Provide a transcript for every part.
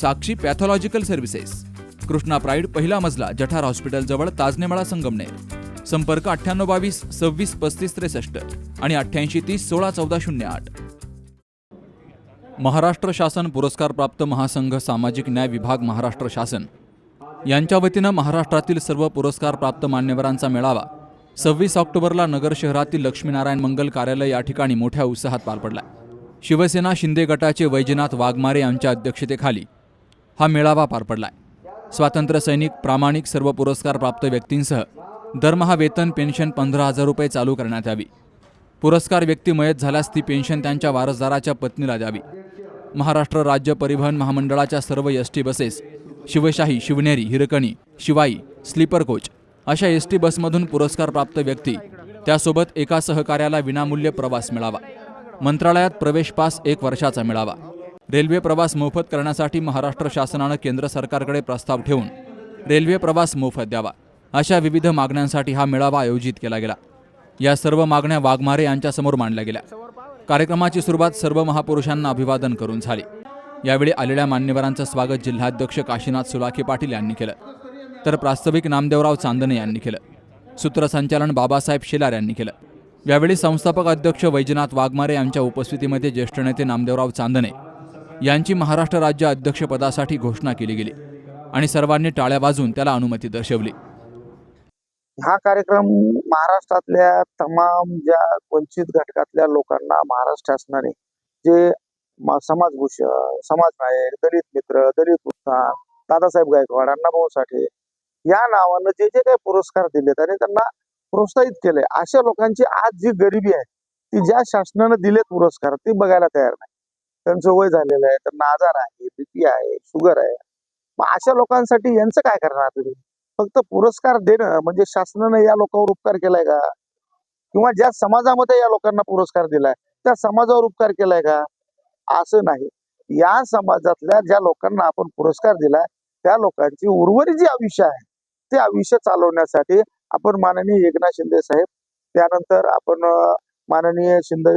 Sakshi pathological services. Krishna pride पहिला मजला जठार हॉस्पिटलजवळ ताजनेमाळा संगमनेर. संपर्क अठ्ठ्याण्णव बावीस सव्वीस पस्तीस त्रेसष्ट आणि अठ्ठ्याऐंशी तीस सोळा चौदा शून्य आठ. महाराष्ट्र शासन पुरस्कारप्राप्त महासंघ सामाजिक न्याय विभाग महाराष्ट्र शासन. यांच्या वतीनं महाराष्ट्रातील सर्व पुरस्कारप्राप्त मान्यवरांचा मेळावा सव्वीस ऑक्टोबरला नगर शहरातील लक्ष्मीनारायण मंगल कार्यालय या ठिकाणी मोठ्या उत्साहात पार पडला. शिवसेना शिंदे गटाचे वैजनाथ वाघमारे यांच्या अध्यक्षतेखाली हा मेळावा पार पडलाय. स्वातंत्र्य सैनिक प्रामाणिक सर्व पुरस्कारप्राप्त व्यक्तींसह दरमहा वेतन पेन्शन पंधरा हजार रुपये चालू करण्यात यावी. पुरस्कार व्यक्ती मयत झाल्यास ती पेन्शन त्यांच्या वारसदाराच्या पत्नीला द्यावी. महाराष्ट्र राज्य परिवहन महामंडळाच्या सर्व S T buses Shivshahi Shivneri Hirkani Shivai sleeper coach अशा एस टी बसमधून पुरस्कारप्राप्त व्यक्ती त्यासोबत एका सहकार्याला विनामूल्य प्रवास मिळावा. मंत्रालयात प्रवेश पास एक वर्षाचा मिळावा. रेल्वे प्रवास मोफत करण्यासाठी महाराष्ट्र शासनानं केंद्र सरकारकडे प्रस्ताव ठेवून रेल्वे प्रवास मोफत द्यावा अशा विविध मागण्यांसाठी हा मेळावा आयोजित केला गेला. या सर्व मागण्या वाघमारे यांच्यासमोर मांडल्या गेल्या. कार्यक्रमाची सुरुवात सर्व महापुरुषांना अभिवादन करून झाली. यावेळी आलेल्या मान्यवरांचं स्वागत जिल्हाध्यक्ष काशीनाथ सुलाखे पाटील यांनी केलं. तर प्रास्ताविक नामदेवराव चांदणे यांनी केलं. सूत्रसंचालन बाबासाहेब शेलार यांनी केलं. यावेळी संस्थापक अध्यक्ष वैजनाथ वाघमारे यांच्या उपस्थितीमध्ये ज्येष्ठ नेते नामदेवराव चांदणे यांची महाराष्ट्र राज्य अध्यक्षपदासाठी घोषणा केली गेली आणि सर्वांनी टाळ्या वाजून त्याला अनुमती दर्शवली. हा कार्यक्रम महाराष्ट्रातल्या तमाम ज्या वंचित घटकातल्या लोकांना महाराष्ट्र शासनाने जे समाजभूषण समाज नायक दलित मित्र दलित उत्थान दादासाहेब गायकवाड अण्णाभाऊ साठे या नावानं जे जे काही पुरस्कार दिलेत आणि त्यांना प्रोत्साहित केलंय अशा लोकांची आज जी गरिबी आहे ती ज्या शासनानं दिलेत पुरस्कार ती बघायला तयार नाही. त्यांचं वय झालेलं आहे त्यांना आजार आहे बीपी आहे शुगर आहे. मग अशा लोकांसाठी यांचं काय करणार तुम्ही? फक्त पुरस्कार देणं म्हणजे शासनानं या लोकांवर उपकार केलाय का? किंवा ज्या समाजामध्ये या लोकांना पुरस्कार दिलाय त्या समाजावर उपकार केलाय का? असं नाही. या समाजातल्या ज्या लोकांना आपण पुरस्कार दिलाय त्या लोकांची उर्वरित जे आयुष्य आहे ते आयुष्य चालवण्यासाठी आपण माननीय एकनाथ शिंदे साहेब त्यानंतर आपण माननीय शिंदे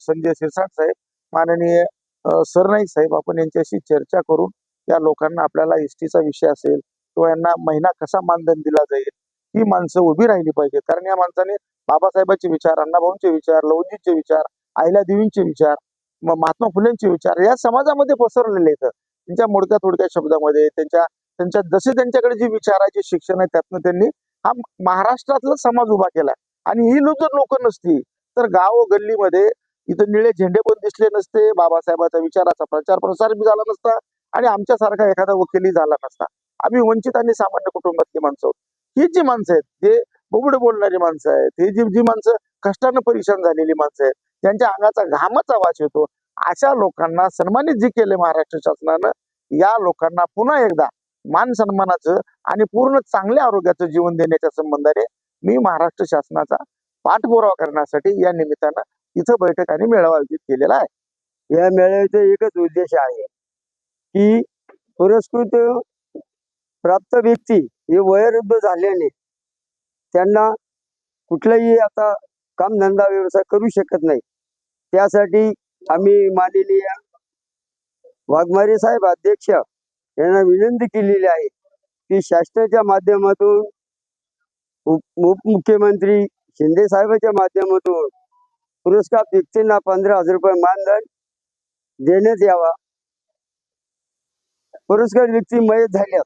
संजय शिरसाट साहेब माननीय सरनाईक साहेब आपण यांच्याशी चर्चा करून या लोकांना आपल्याला एसटीचा विषय असेल किंवा यांना महिना कसा मानधन दिला जाईल ही माणसं उभी राहिली पाहिजे कारण या माणसाने बाबासाहेबांचे विचार अण्णाभाऊंचे विचार लवजीचे विचार आईला देवींचे विचार महात्मा फुलेंचे विचार या समाजामध्ये पसरलेले आहेत. त्यांच्या मोडक्या थोडक्या शब्दामध्ये त्यांच्या त्यांच्या जसे त्यांच्याकडे जे विचाराचे शिक्षण आहे त्यातनं त्यांनी हा महाराष्ट्रातला समाज उभा केला आणि ही जर लोक नसती. तर गाव गल्लीमध्ये इथं निळे झेंडे पण दिसले नसते. बाबासाहेबांच्या विचाराचा प्रचार प्रसार बी झाला नसता आणि आमच्यासारखा एखादा वकिली झाला नसता. आम्ही वंचित आणि सामान्य कुटुंबातली माणसं आहोत. ही जी माणसं आहेत जे बोबड बोलणारी माणसं आहेत हे जी जी माणसं कष्टानं परेशान झालेली माणसं आहेत त्यांच्या अंगाचा घामाचा आवाज येतो. अशा लोकांना सन्मानित जे केले महाराष्ट्र शासनानं या लोकांना पुन्हा एकदा मान सन्मानाचं आणि पूर्ण चांगल्या आरोग्याचं जीवन देण्याच्या संबंधाने मी महाराष्ट्र शासनाचा पाठपुरावा करण्यासाठी या निमित्तानं तिथं बैठक आणि मेळावा आयोजित केलेला आहे. या मेळाव्याचा एकच उद्देश आहे की पुरस्कृत प्राप्त व्यक्ती हे वयोवृद्ध झाल्याने त्यांना कुठलाही आता कामधंदा व्यवसाय करू शकत नाही. त्यासाठी आम्ही माननीय वाघमारे साहेब अध्यक्ष यांना विनंती केलेली आहे की शासनाच्या माध्यमातून उप उपमुख्यमंत्री शिंदे साहेबांच्या माध्यमातून पुरस्कार व्यक्तींना पंधरा हजार रुपये मानधन देण्यात यावा. पुरस्कार व्यक्ती मयत झाल्यास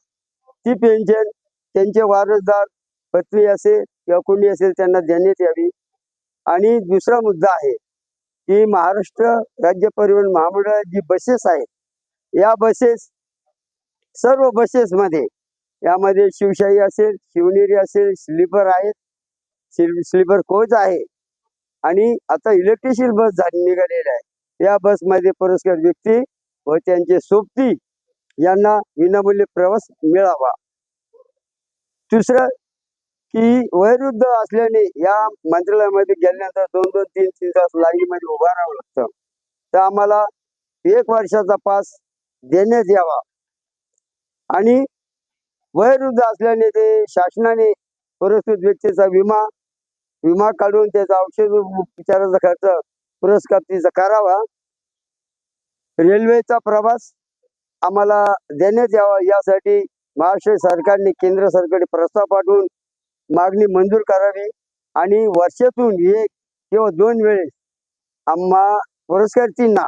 ती पेन्शन त्यांचे वारसदार पत्नी असेल किंवा कुणी असेल त्यांना देण्यात यावी. आणि दुसरा मुद्दा आहे की महाराष्ट्र राज्य परिवहन महामंडळ जी बसेस आहेत या बसेस सर्व बसेस मध्ये यामध्ये शिवशाही असेल शिवनेरी असेल स्लीपर आहेत स्लीपर कोच आहे. आणि आता इलेक्ट्रिशियन बस झाली निघालेल्या आहे. या बसमध्ये पुरस्कार व्यक्ती व त्यांचे सोबती यांना विनामूल्य प्रवास मिळावा. दुसरं की वयोवृद्ध असल्याने या मंत्रालयामध्ये गेल्यानंतर दोन दोन तीन तीन तास लाईनीमध्ये उभा राहावं लागतं. तर आम्हाला एक वर्षाचा पास देण्यात यावा. आणि वयोवृद्ध असल्याने ते शासनाने पुरस्कृत व्यक्तीचा विमा विमा काढून त्याचा औषध उपचाराचा खर्च पुरस्कार करावा. रेल्वेचा प्रवास आम्हाला देण्यात यावा यासाठी महाराष्ट्र सरकारने केंद्र सरकारने प्रस्ताव पाठवून मागणी मंजूर करावी आणि वर्षातून एक किंवा दोन वेळेस आम्हा पुरस्कारार्थींना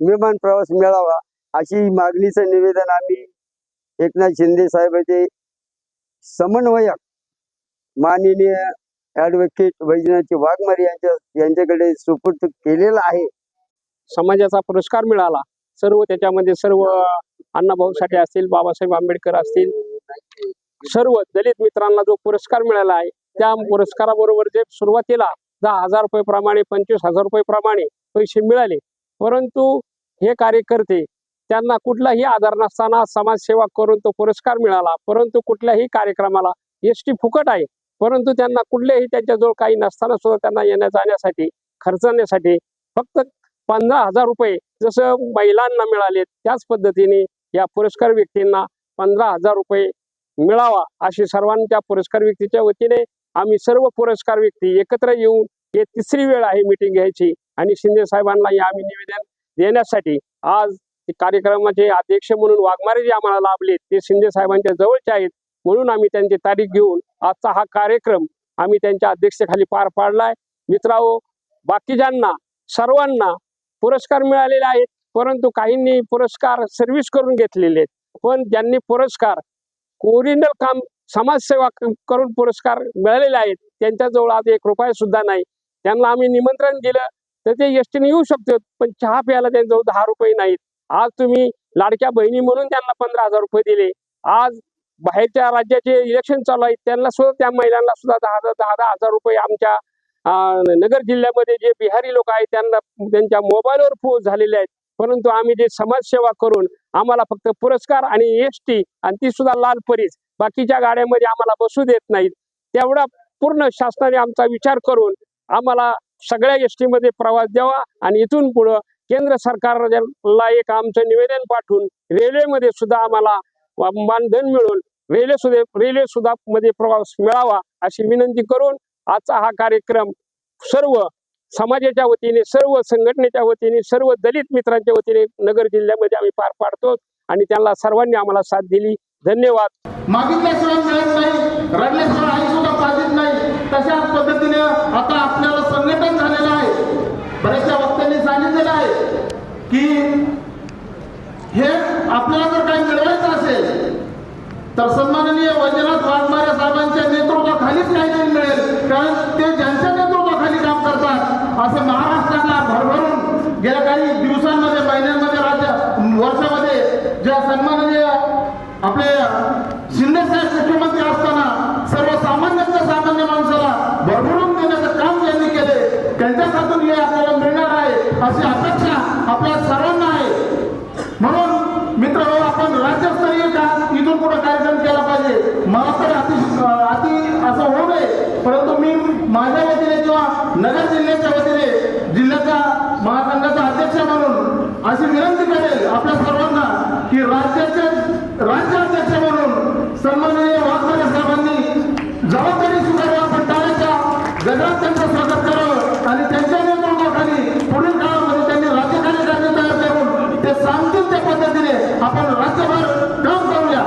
विमान प्रवास मिळावा अशी मागणीचं निवेदन आम्ही एकनाथ शिंदे साहेबांचे समन्वयक माननीय ॲडव्होकेट वैजनाथजी वाघमारे यांच्या यांच्याकडे सुपूर्द केलेला आहे. समाजाचा पुरस्कार मिळाला. सर्व त्याच्यामध्ये सर्व अण्णाभाऊ साठे असतील बाबासाहेब आंबेडकर असतील सर्व दलित मित्रांना जो पुरस्कार मिळाला आहे त्या पुरस्काराबरोबर जे सुरुवातीला दहा हजार रुपये प्रमाणे पंचवीस हजार रुपये प्रमाणे पैसे मिळाले. परंतु हे कार्यकर्ते त्यांना कुठलाही आधार नसताना समाजसेवा करून तो पुरस्कार मिळाला. परंतु कुठल्याही कार्यक्रमाला एस टी फुकट आहे. परंतु त्यांना कुठलेही त्यांच्याजवळ काही नसताना सुद्धा त्यांना येण्या जाण्यासाठी खर्चण्यासाठी फक्त पंधरा हजार रुपये जसं महिलांना मिळाले त्याच पद्धतीने या पुरस्कार व्यक्तींना पंधरा हजार रुपये मिळावा अशी सर्वांच्या पुरस्कार व्यक्तीच्या वतीने आम्ही सर्व पुरस्कार व्यक्ती एकत्र येऊन हे तिसरी वेळ आहे मीटिंग घ्यायची आणि शिंदे साहेबांना हे आम्ही निवेदन देण्यासाठी आज कार्यक्रमाचे अध्यक्ष म्हणून वाघमारे जे आम्हाला लाभले ते शिंदे साहेबांच्या जवळचे आहेत. म्हणून आम्ही त्यांची तारीख घेऊन आजचा हा कार्यक्रम आम्ही त्यांच्या अध्यक्षतेखाली पार पाडलाय. मित्राओ बाकीच्यांना सर्वांना पुरस्कार मिळालेले आहेत परंतु काहींनी पुरस्कार सर्व्हिस करून घेतलेले आहेत. पण ज्यांनी पुरस्कार ओरिजिनल काम समाजसेवा करून पुरस्कार मिळालेले आहेत त्यांच्याजवळ आज एक रुपया सुद्धा नाही. त्यांना आम्ही निमंत्रण दिलं तर ते एसटीने येऊ शकतो पण चहा प्यायला त्यांच्याजवळ दहा रुपये नाहीत. आज तुम्ही लाडक्या बहिणी म्हणून त्यांना पंधरा हजार रुपये दिले. आज बाहेरच्या राज्याचे इलेक्शन चालू आहेत त्यांना सुद्धा त्या महिलांना सुद्धा दहा दहा दहा दहा हजार रुपये आमच्या नगर जिल्ह्यामध्ये जे बिहारी लोक आहेत त्यांना त्यांच्या मोबाईलवर फोन झालेले आहेत. परंतु आम्ही जे समाजसेवा करून आम्हाला फक्त पुरस्कार आणि एस टी आणि ती सुद्धा लाल परीच बाकीच्या गाड्यामध्ये आम्हाला बसू देत नाहीत. तेवढा पूर्ण शासनाने आमचा विचार करून आम्हाला सगळ्या एसमध्ये प्रवास द्यावा आणि इथून पुढं केंद्र सरकारला एक आमचं निवेदन पाठवून रेल्वेमध्ये सुद्धा आम्हाला मानधन मिळून रेल्वे सुद्धा रेल्वे सुद्धा मध्ये प्रवास मिळावा अशी विनंती करून आजचा हा कार्यक्रम सर्व समाजाच्या वतीने सर्व संघटनेच्या वतीने सर्व दलित मित्रांच्या वतीने नगर जिल्ह्यामध्ये आम्ही पार पाडतो आणि त्यांना सर्वांनी आम्हाला साथ दिली. धन्यवाद. मागितल्याशिवाय मिळत नाही रडल्याशिवाय आई सुद्धा पाहिजेत नाही. तशा पद्धतीने आता आपल्याला संघटन झालेलं आहे. बऱ्याचशा वक्त्यांनी सांगितलेलं आहे की हे आपल्याला जर काही मिळवायचं असेल तर सन्माननीय वैद्यनाथ वाघमारे साहेबांच्या नेतृत्वाखालीच काहीतरी मिळेल. कारण ते ज्यांच्या नेतृत्वाखाली काम करतात असं महाराष्ट्राला भरभरून गेल्या काही दिवसांमध्ये महिन्यांमध्ये राज्य वर्षामध्ये ज्या सन्माननीय आपले शिंदे साहेब मुख्यमंत्री असताना सर्वसामान्यांच्या सामान्य माणसाला भरभरून देण्याचं काम ज्यांनी केले त्यांच्याकडून हे आपल्याला मिळणार आहे अशी अपेक्षा आपल्या सर्वांना आहे म्हणून मित्र आपण राज्यस्तरीय का इथून पुढे कार्यक्रम केला पाहिजे मला तर अति अति असं होऊ नये परंतु मी माझ्या वतीने किंवा नगर जिल्ह्याच्या वतीने जिल्ह्याचा महासंघाचा अध्यक्ष म्हणून अशी विनंती करेल आपल्या सर्वांना की राज्याचे राज्याध्यक्ष म्हणून सन्माननीय वाघमारे साहेबांनी जबाबदारी स्वीकारावी आपण टाळायच्या जगात त्यांचं स्वागत करावं आणि त्यांच्या नेतृत्वाखाली पुढील काळामध्ये त्यांनी राज्य कार्यकारिणी तयार करून ते सांगतील त्या पद्धतीने आपण राज्यभर काम करूया.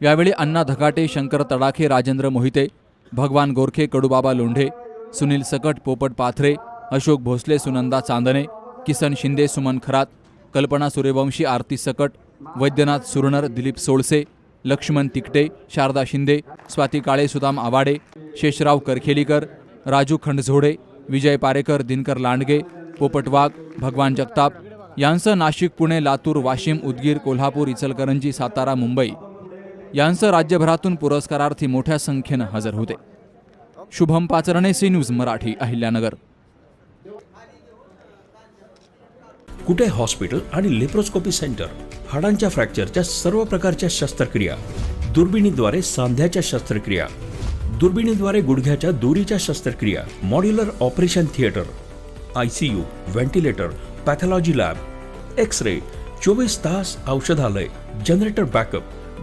यावेळी अण्णा धकाटे शंकर तडाखे राजेंद्र मोहिते भगवान गोरखे कडुबाबा लोंढे सुनील सकट पोपट पाथरे अशोक भोसले सुनंदा चांदणे किसन शिंदे सुमन खरात कल्पना सूर्यवंशी आरती सकट वैद्यनाथ सुरनर दिलीप सोळसे लक्ष्मण तिकटे शारदा शिंदे स्वाती काळे सुदाम आवाडे शेषराव करखेलीकर राजू खंडझोडे विजय पारेकर दिनकर लांडगे पोपट वाघ भगवान जगताप यांसह नाशिक पुणे लातूर वाशिम उदगीर कोल्हापूर इचलकरंजी सातारा मुंबई. यांचं राज्यभरातून पुरस्कारार्थी मोठ्या संख्येनं हजर होते. Shubham Pacharne C news Marathi Ahilyanagar. Kute hospital आणि लेप्रोस्कोपी सेंटर? हाडांच्या फ्रॅक्चरच्या सर्व प्रकारच्या शस्त्रक्रिया. दुर्बिणीद्वारे सांध्याच्या शस्त्रक्रिया. दुर्बिणीद्वारे गुडघ्याच्या दोरीच्या शस्त्रक्रिया. Modular operation theatre. I C U ventilator pathology lab. X ray चोवीस तास औषधालय. Generator backup.